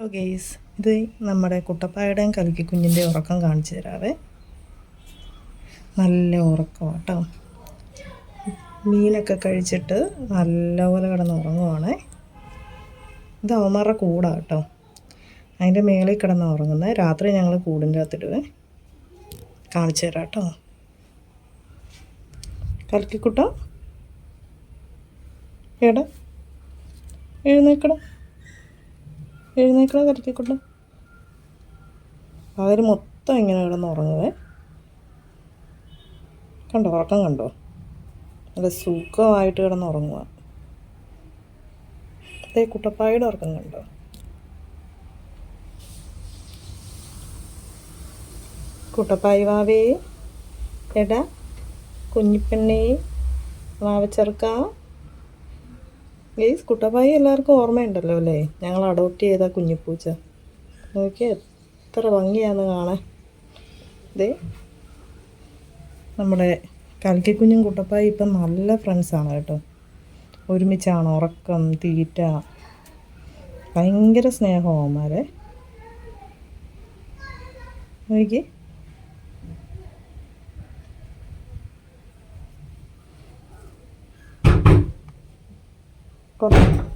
Guys ഇത് നമ്മുടെ കുട്ടപ്പായുടെയും കലക്കി കുഞ്ഞിന്റെ ഉറക്കം കാണിച്ചു തരാവേ. നല്ല ഉറക്കം കേട്ടോ മീനൊക്കെ കഴിച്ചിട്ട് നല്ലപോലെ കിടന്ന് ഉറങ്ങുവാണേ. ഇത് അവന്മാരുടെ കൂടാണ് കേട്ടോ അതിന്റെ മേളിൽ കിടന്ന് ഉറങ്ങുന്നത് രാത്രി ഞങ്ങൾ കൂടിന്റെ അകത്തിടുവേ. കാണിച്ചു തരാം കേട്ടോ. കലക്കിക്കുട്ട എടാ എഴുന്നേക്കടാ എഴുന്നേക്കട കലക്കിക്കൊണ്ട് അവർ മൊത്തം ഇങ്ങനെ കിടന്ന് കണ്ടോ ഉറക്കം കണ്ടോ? നല്ല സുഖമായിട്ട് കിടന്ന് ഉറങ്ങുക അതേ കുട്ടപ്പായുടെ ഉറക്കം കണ്ടോ? കുട്ടപ്പായി വാവേ എടാ കുഞ്ഞിപ്പെണ്ണേ വാവച്ചെറുക്ക ഗെയ്സ് കുട്ടപ്പായി എല്ലാവർക്കും ഓർമ്മയുണ്ടല്ലോ അല്ലേ? ഞങ്ങൾ അഡോപ്റ്റ് ചെയ്ത കുഞ്ഞിപ്പൂച്ച. നോക്കിയാൽ എത്ര ഭംഗിയാന്ന് കാണാൻ. ഇതേ നമ്മുടെ കൽക്കിക്കുഞ്ഞും കുട്ടപ്പായി ഇപ്പം നല്ല ഫ്രണ്ട്സാണ് കേട്ടോ. ഒരുമിച്ചാണ് ഉറക്കം തീറ്റ ഭയങ്കര സ്നേഹമാണ് നോക്കി con